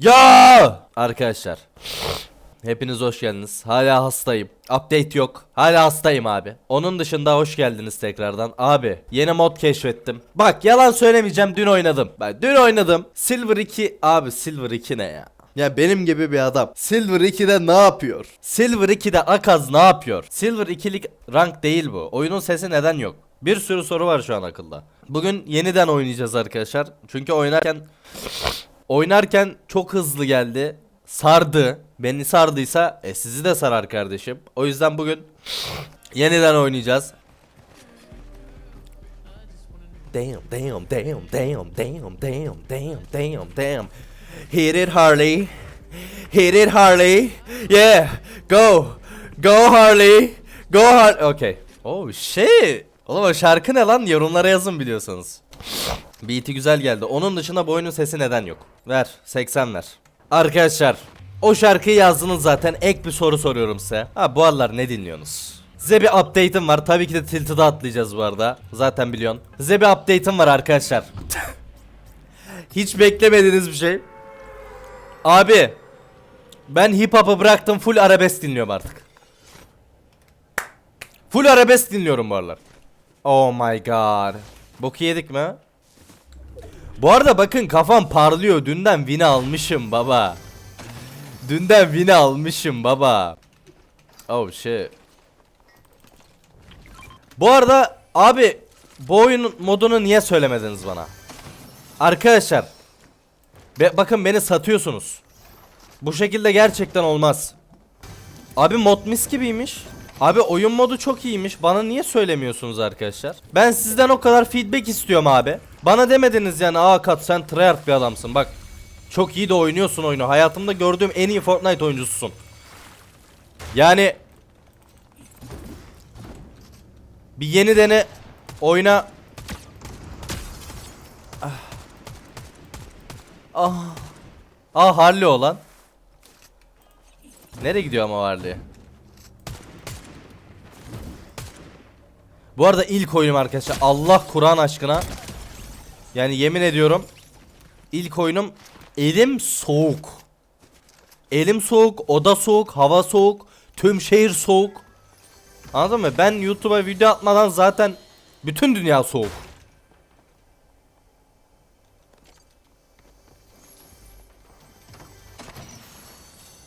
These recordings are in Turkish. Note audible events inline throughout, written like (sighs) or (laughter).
Ya arkadaşlar. Hepiniz hoş geldiniz. Hala hastayım. Update yok. Hala hastayım abi. Onun dışında hoş geldiniz tekrardan. Abi yeni mod keşfettim. Bak yalan söylemeyeceğim dün oynadım. Ben dün oynadım. Silver 2 abi Silver 2 ne ya? Ya benim gibi bir adam Silver 2'de ne yapıyor? Silver 2'de Akaz ne yapıyor? Silver 2'lik rank değil bu. Oyunun sesi neden yok? Bir sürü soru var şu an akılda. Bugün yeniden oynayacağız arkadaşlar. Çünkü oynarken Oynarken çok hızlı geldi. Sardı. Beni sardıysa e, sizi de sarar kardeşim. O yüzden bugün yeniden oynayacağız. Damn, damn, damn, damn, damn, damn, damn, damn, damn. Hit it Harley. Hit it Harley. Yeah. Go. Go Harley. Go Harley. Okay. Oh shit. Oğlum o şarkı ne lan? Yorumlara yazın biliyorsanız. Beat'i güzel geldi. Onun dışında bu oyunun sesi neden yok? Ver. 80 ver. Arkadaşlar. O şarkıyı yazdınız zaten. Ek bir soru soruyorum size. Ha bu aralar ne dinliyorsunuz? Size bir update'im var. Tabii ki de Tilted'a atlayacağız bu arada. Zaten biliyorsun. Size bir update'im var arkadaşlar. (laughs) Hiç beklemediğiniz bir şey. Abi. Ben hip hop'ı bıraktım. Full arabesk dinliyorum artık. Full arabesk dinliyorum bu aralar. Oh my god. Boku yedik mi? Bu arada bakın kafam parlıyor. Dünden win'i almışım baba. Dünden win'i almışım baba. Oh shit. Bu arada abi bu oyunun modunu niye söylemediniz bana? Arkadaşlar. Be- bakın beni satıyorsunuz. Bu şekilde gerçekten olmaz. Abi mod mis gibiymiş. Abi oyun modu çok iyiymiş. Bana niye söylemiyorsunuz arkadaşlar? Ben sizden o kadar feedback istiyorum abi. Bana demediniz yani aa kat sen tryhard bir adamsın bak. Çok iyi de oynuyorsun oyunu. Hayatımda gördüğüm en iyi Fortnite oyuncususun. Yani bir yeni dene oyna Ah. Ah. Ah Harley olan. Nereye gidiyor ama Harley? Bu arada ilk oyunum arkadaşlar. Allah Kur'an aşkına. Yani yemin ediyorum. ilk oyunum elim soğuk. Elim soğuk, oda soğuk, hava soğuk, tüm şehir soğuk. Anladın mı? Ben YouTube'a video atmadan zaten bütün dünya soğuk.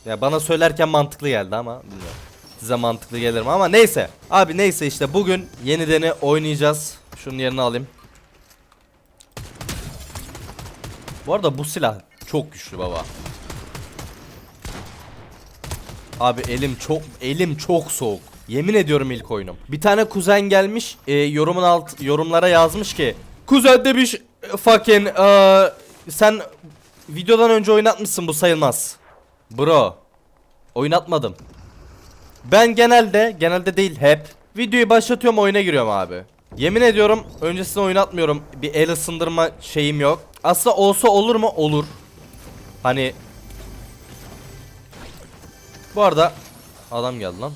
Ya bana söylerken mantıklı geldi ama bilmiyorum. Size mantıklı gelir mi ama neyse. Abi neyse işte bugün yenideni oynayacağız. Şunun yerini alayım. Bu arada bu silah çok güçlü baba. Abi elim çok elim çok soğuk. Yemin ediyorum ilk oyunum. Bir tane kuzen gelmiş e, yorumun alt yorumlara yazmış ki Kuzen demiş e, fucking e, sen videodan önce oynatmışsın bu sayılmaz. Bro oynatmadım. Ben genelde, genelde değil hep videoyu başlatıyorum oyuna giriyorum abi. Yemin ediyorum öncesinde oynatmıyorum. Bir el ısındırma şeyim yok. Aslında olsa olur mu? Olur. Hani Bu arada adam geldi lan.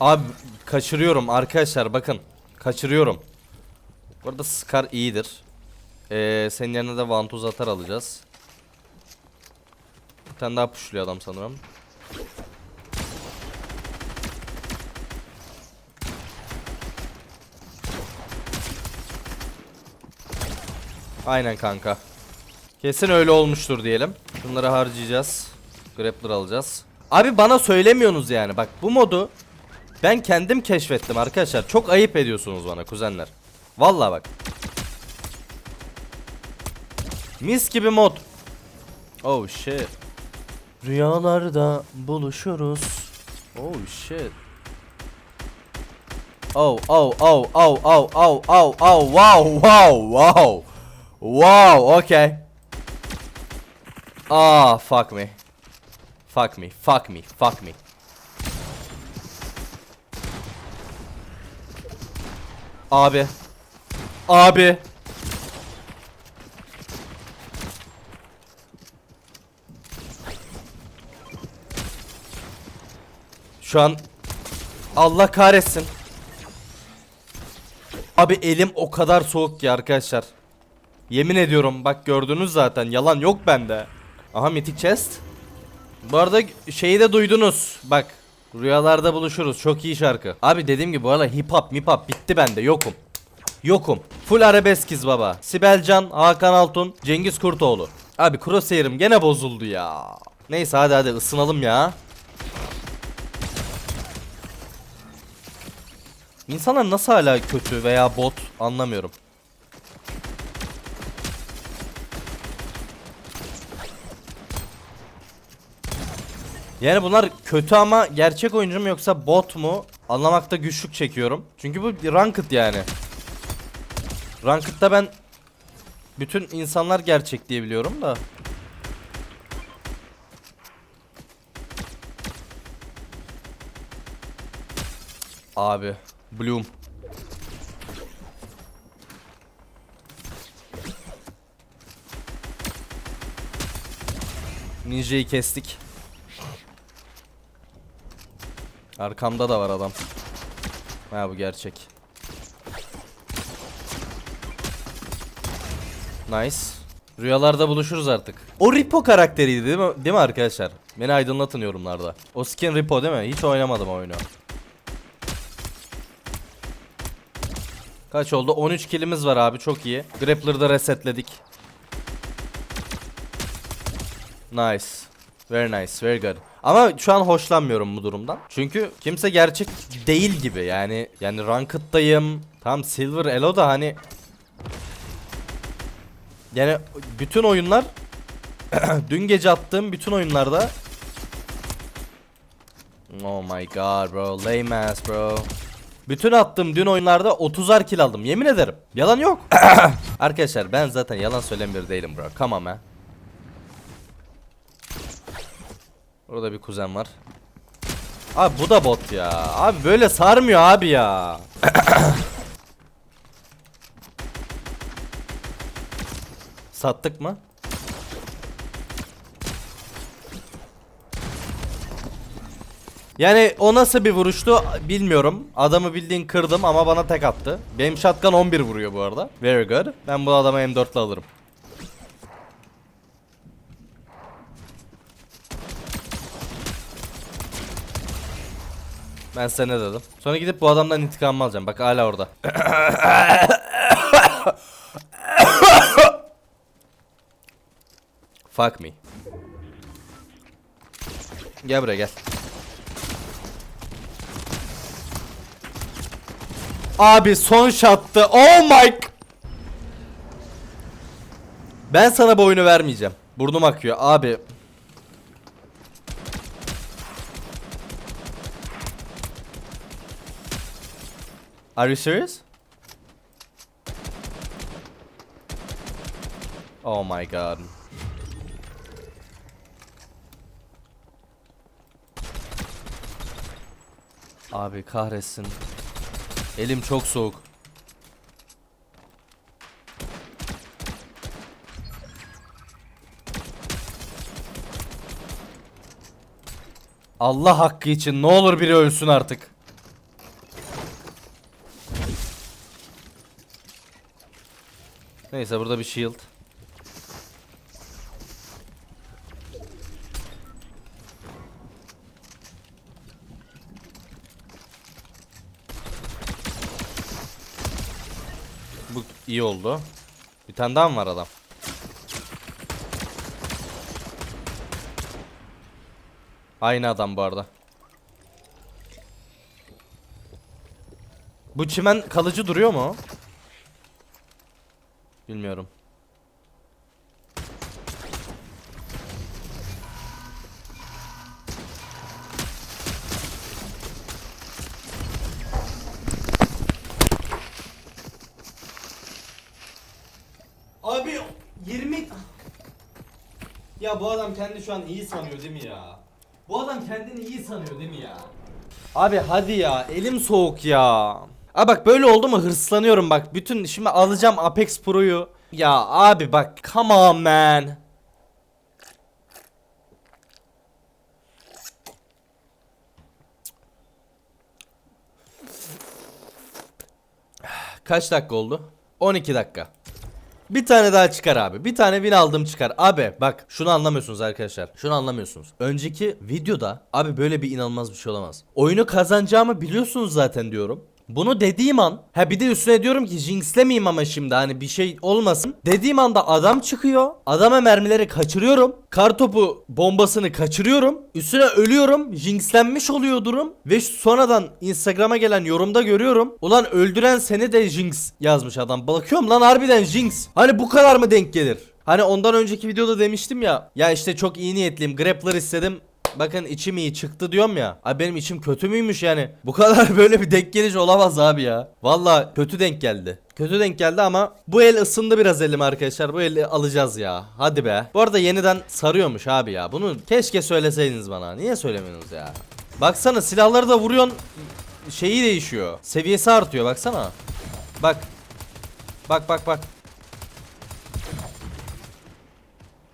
Abi kaçırıyorum arkadaşlar bakın. Kaçırıyorum. Bu arada Scar iyidir. Ee, senin yerine de vantuz atar alacağız. Bir tane daha pushluyor adam sanırım. Aynen kanka. Kesin öyle olmuştur diyelim. Bunları harcayacağız. Grappler alacağız. Abi bana söylemiyorsunuz yani. Bak bu modu ben kendim keşfettim arkadaşlar. Çok ayıp ediyorsunuz bana kuzenler. Vallahi bak. Mis gibi mod. Oh shit. Rüyalarda buluşuruz. Oh shit. Oh oh oh oh oh oh oh oh wow wow wow. Wow, okay. Ah, fuck me. Fuck me, fuck me, fuck me. Abi. Abi. Şu an Allah kahretsin. Abi elim o kadar soğuk ki arkadaşlar. Yemin ediyorum bak gördünüz zaten yalan yok bende. Aha Mythic Chest. Bu arada şeyi de duydunuz. Bak rüyalarda buluşuruz. Çok iyi şarkı. Abi dediğim gibi bu arada hip hop mip hop bitti bende yokum. Yokum. Full arabeskiz baba. Sibel Can, Hakan Altun, Cengiz Kurtoğlu. Abi crosshair'ım gene bozuldu ya. Neyse hadi hadi ısınalım ya. İnsanlar nasıl hala kötü veya bot anlamıyorum. Yani bunlar kötü ama gerçek oyuncu mu yoksa bot mu anlamakta güçlük çekiyorum. Çünkü bu ranked yani. Ranked'da ben bütün insanlar gerçek diye biliyorum da. Abi Bloom. Ninja'yı kestik. Arkamda da var adam. Ha bu gerçek. Nice. Rüyalarda buluşuruz artık. O Ripo karakteriydi değil mi, değil mi arkadaşlar? Beni aydınlatın yorumlarda. O skin Ripo değil mi? Hiç oynamadım oyunu. Kaç oldu? 13 kilimiz var abi çok iyi. Grappler'da resetledik. Nice. Very nice, very good. Ama şu an hoşlanmıyorum bu durumdan. Çünkü kimse gerçek değil gibi. Yani yani ranked'dayım. Tam silver elo da hani yani bütün oyunlar (clears throat) dün gece attığım bütün oyunlarda Oh my god bro, lame ass bro. Bütün attığım dün oyunlarda 30'ar kill aldım. Yemin ederim. Yalan yok. (clears throat) Arkadaşlar ben zaten yalan söyleyen değilim bro. Come on man. Orada bir kuzen var. Abi bu da bot ya. Abi böyle sarmıyor abi ya. (coughs) Sattık mı? Yani o nasıl bir vuruştu bilmiyorum. Adamı bildiğin kırdım ama bana tek attı. Benim shotgun 11 vuruyor bu arada. Very good. Ben bu adamı M4 ile alırım. Ben size dedim? Sonra gidip bu adamdan intikamımı alacağım. Bak hala orada. (coughs) Fuck me. Gel buraya gel. Abi son şattı. Oh my. Ben sana bu oyunu vermeyeceğim. Burnum akıyor abi. Are you serious? Oh my god. Abi kahretsin. Elim çok soğuk. Allah hakkı için ne olur biri ölsün artık. Neyse burada bir shield. Bu iyi oldu. Bir tane daha mı var adam? Aynı adam bu arada. Bu çimen kalıcı duruyor mu? Bilmiyorum. Abi 20 Ya bu adam kendi şu an iyi sanıyor değil mi ya? Bu adam kendini iyi sanıyor değil mi ya? Abi hadi ya elim soğuk ya. Aa bak böyle oldu mu hırslanıyorum bak. Bütün şimdi alacağım Apex Pro'yu. Ya abi bak come on man. Kaç dakika oldu? 12 dakika. Bir tane daha çıkar abi. Bir tane win aldım çıkar. Abi bak şunu anlamıyorsunuz arkadaşlar. Şunu anlamıyorsunuz. Önceki videoda abi böyle bir inanılmaz bir şey olamaz. Oyunu kazanacağımı biliyorsunuz zaten diyorum. Bunu dediğim an ha bir de üstüne diyorum ki jinxlemeyeyim ama şimdi hani bir şey olmasın. Dediğim anda adam çıkıyor. Adama mermileri kaçırıyorum. Kartopu bombasını kaçırıyorum. Üstüne ölüyorum. Jinxlenmiş oluyor durum. Ve sonradan Instagram'a gelen yorumda görüyorum. Ulan öldüren seni de Jinx yazmış adam. Bakıyorum lan harbiden Jinx. Hani bu kadar mı denk gelir? Hani ondan önceki videoda demiştim ya. Ya işte çok iyi niyetliyim. Grappler istedim. Bakın içim iyi çıktı diyorum ya. Abi benim içim kötü müymüş yani? Bu kadar (laughs) böyle bir denk geliş olamaz abi ya. Valla kötü denk geldi. Kötü denk geldi ama bu el ısındı biraz elim arkadaşlar. Bu eli alacağız ya. Hadi be. Bu arada yeniden sarıyormuş abi ya. Bunu keşke söyleseydiniz bana. Niye söylemiyorsunuz ya? Baksana silahları da vuruyorsun. Şeyi değişiyor. Seviyesi artıyor baksana. Bak. Bak bak bak.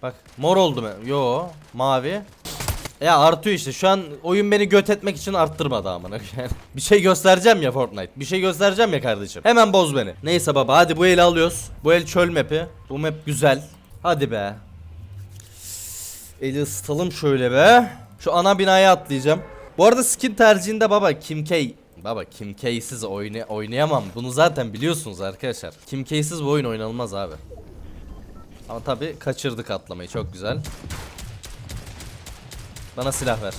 Bak mor oldu mu? Yo mavi. Ya artıyor işte şu an oyun beni göt etmek için arttırmadı amına bir şey göstereceğim ya Fortnite. Bir şey göstereceğim ya kardeşim. Hemen boz beni. Neyse baba hadi bu eli alıyoruz. Bu el çöl map'i. Bu map güzel. Hadi be. Eli ısıtalım şöyle be. Şu ana binaya atlayacağım. Bu arada skin tercihinde baba Kim K Baba Kim K'siz oyna oynayamam. Bunu zaten biliyorsunuz arkadaşlar. Kim K'siz bu oyun oynanılmaz abi. Ama tabi kaçırdık atlamayı çok güzel. Bana silah ver.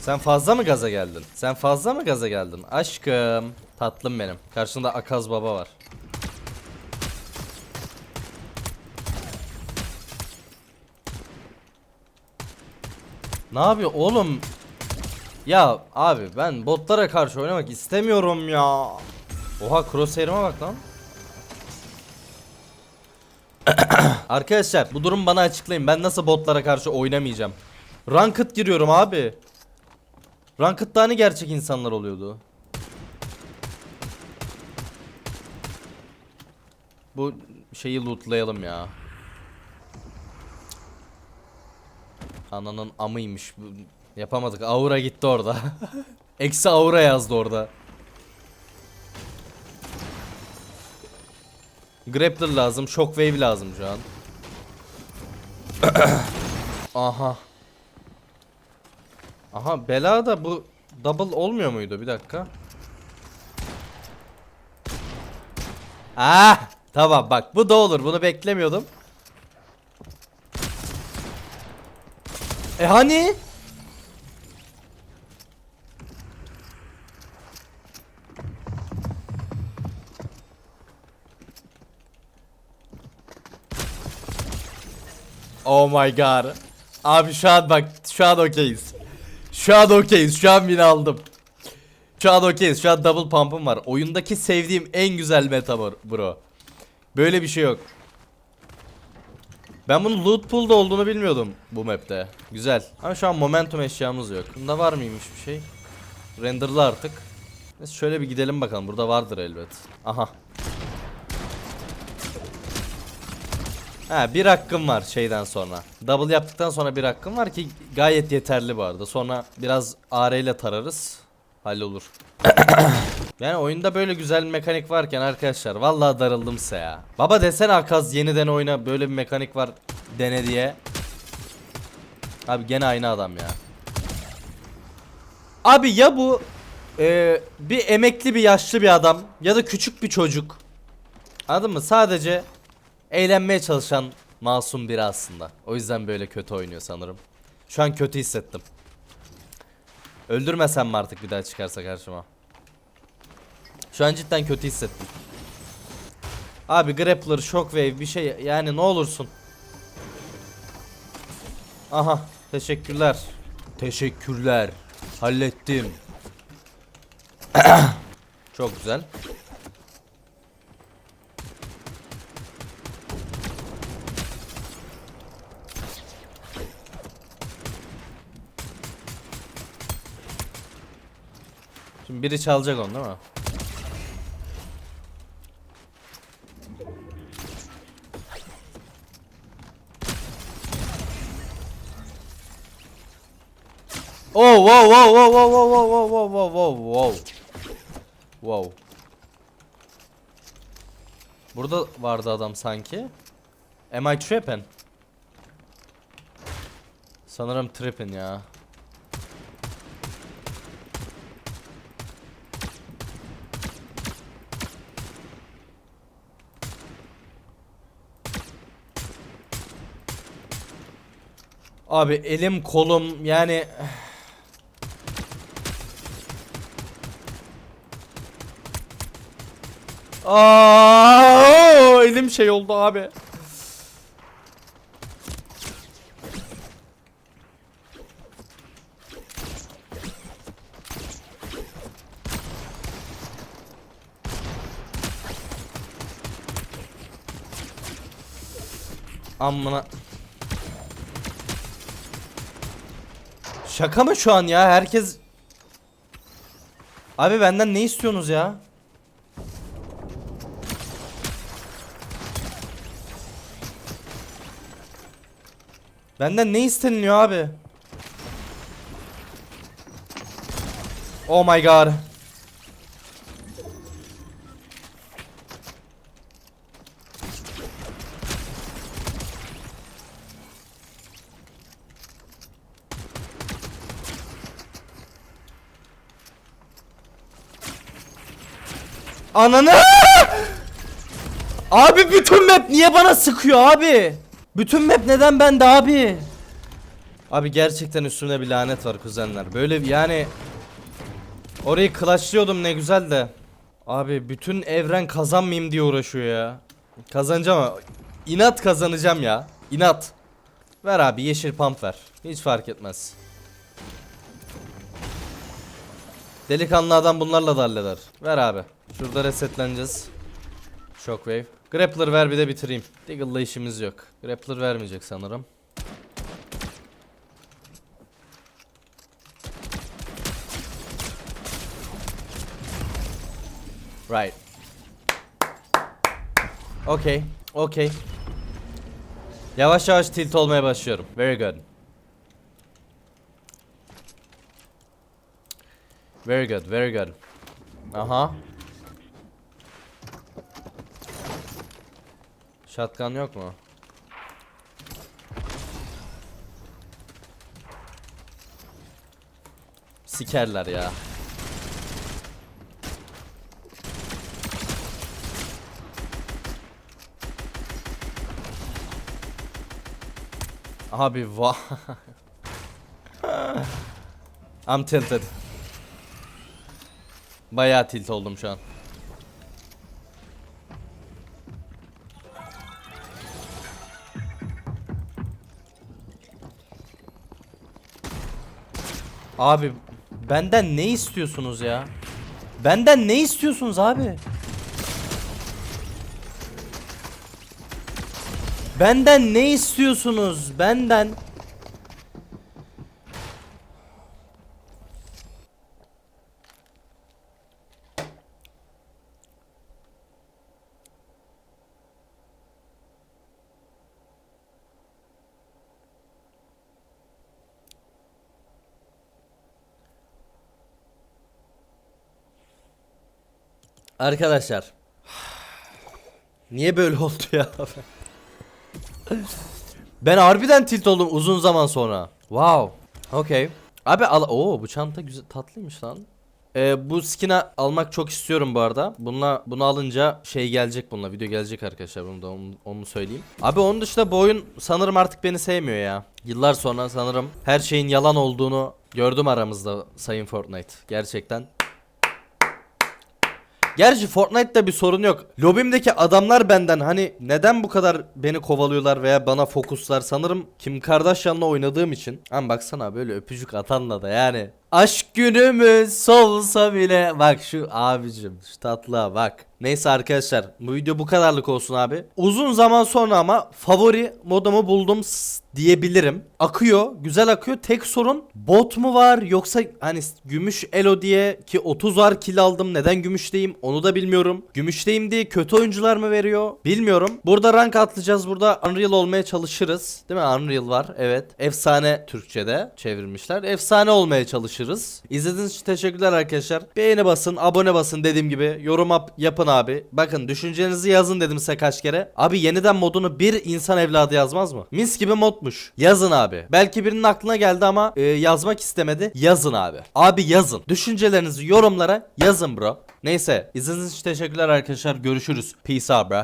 Sen fazla mı gaza geldin? Sen fazla mı gaza geldin? Aşkım. Tatlım benim. Karşında Akaz Baba var. Ne yapıyor oğlum? Ya abi ben botlara karşı oynamak istemiyorum ya. Oha crosshair'ıma bak lan. (coughs) Arkadaşlar bu durum bana açıklayın. Ben nasıl botlara karşı oynamayacağım? Ranked giriyorum abi. Ranked'da hani gerçek insanlar oluyordu? Bu şeyi lootlayalım ya. Ananın amıymış. Yapamadık. Aura gitti orada. (laughs) Eksi aura yazdı orada. Grappler lazım. Shockwave lazım şu an. (coughs) Aha. Aha bela da bu double olmuyor muydu? Bir dakika. Ah! Tamam bak bu da olur. Bunu beklemiyordum. E hani? Oh my god. Abi şu an bak şu an okeyiz. Şu an okeyiz. Şu an win aldım. Şu an okeyiz. Şu an double pump'ım var. Oyundaki sevdiğim en güzel meta bro. Böyle bir şey yok. Ben bunun loot pool'da olduğunu bilmiyordum bu map'te. Güzel. Ama şu an momentum eşyamız yok. Bunda var mıymış bir şey? Renderlı artık. Neyse şöyle bir gidelim bakalım. Burada vardır elbet. Aha. Ha bir hakkım var şeyden sonra. Double yaptıktan sonra bir hakkım var ki gayet yeterli bu arada. Sonra biraz AR ile tararız. Hallolur. (coughs) yani oyunda böyle güzel bir mekanik varken arkadaşlar vallahi darıldım size ya. Baba desene Akaz yeniden oyna böyle bir mekanik var dene diye. Abi gene aynı adam ya. Abi ya bu e, bir emekli bir yaşlı bir adam ya da küçük bir çocuk. Anladın mı? Sadece eğlenmeye çalışan masum biri aslında. O yüzden böyle kötü oynuyor sanırım. Şu an kötü hissettim. Öldürmesem mi artık bir daha çıkarsa karşıma? Şu an cidden kötü hissettim. Abi grappler, shockwave bir şey yani ne olursun. Aha teşekkürler. Teşekkürler. Hallettim. (clears throat) Çok güzel. Şimdi biri çalacak onu değil mi? Oh wow wow wow wow wow wow wow wow wow wow wow Burada vardı adam sanki. Am I tripping? Sanırım tripping ya. Abi elim kolum yani (sighs) Aa, elim şey oldu abi. Amına Şaka mı şu an ya? Herkes Abi benden ne istiyorsunuz ya? Benden ne isteniliyor abi? Oh my god. Ananı! Abi bütün map niye bana sıkıyor abi? Bütün map neden bende abi? Abi gerçekten üstümde bir lanet var kuzenler. Böyle yani orayı clutchlıyordum ne güzel de. Abi bütün evren kazanmayayım diye uğraşıyor ya. Kazanacağım ama inat kazanacağım ya. İnat. Ver abi yeşil pump ver. Hiç fark etmez. Delikanlı adam bunlarla da halleder. Ver abi. Şurada resetleneceğiz. Shockwave. Grappler ver bir de bitireyim. Deagle'la işimiz yok. Grappler vermeyecek sanırım. Right. Okay. Okay. Yavaş yavaş tilt olmaya başlıyorum. Very good. Very good, very good. Aha. Shotgun yok mu? Sikerler ya. Abi va (laughs) I'm tilted. Bayağı tilt oldum şu an. Abi benden ne istiyorsunuz ya? Benden ne istiyorsunuz abi? Benden ne istiyorsunuz? Benden Arkadaşlar Niye böyle oldu ya? ben harbiden tilt oldum uzun zaman sonra. Wow. Okay. Abi al Oo bu çanta güzel tatlıymış lan. Ee, bu skin'i almak çok istiyorum bu arada. Bununla bunu alınca şey gelecek bununla. Video gelecek arkadaşlar. Bunu da onu, onu söyleyeyim. Abi onun dışında bu oyun sanırım artık beni sevmiyor ya. Yıllar sonra sanırım her şeyin yalan olduğunu gördüm aramızda Sayın Fortnite. Gerçekten Gerçi Fortnite'da bir sorun yok. Lobimdeki adamlar benden hani neden bu kadar beni kovalıyorlar veya bana fokuslar sanırım Kim Kardashian'la oynadığım için. Ama baksana böyle öpücük atanla da yani Aşk günümüz solsa bile. Bak şu abicim şu tatlığa bak. Neyse arkadaşlar bu video bu kadarlık olsun abi. Uzun zaman sonra ama favori modumu buldum diyebilirim. Akıyor güzel akıyor. Tek sorun bot mu var yoksa hani gümüş elo diye ki 30 var kill aldım neden gümüşteyim onu da bilmiyorum. Gümüşteyim diye kötü oyuncular mı veriyor bilmiyorum. Burada rank atlayacağız burada Unreal olmaya çalışırız. Değil mi? Unreal var evet. Efsane Türkçe'de çevirmişler. Efsane olmaya çalışırız İzlediğiniz için teşekkürler arkadaşlar. Beğeni basın abone basın dediğim gibi. Yorum yap- yapın abi. Bakın düşüncenizi yazın dedim size kaç kere. Abi yeniden modunu bir insan evladı yazmaz mı? Mis gibi modmuş. Yazın abi. Belki birinin aklına geldi ama e, yazmak istemedi. Yazın abi. Abi yazın. Düşüncelerinizi yorumlara yazın bro. Neyse izlediğiniz için teşekkürler arkadaşlar. Görüşürüz. Peace out bro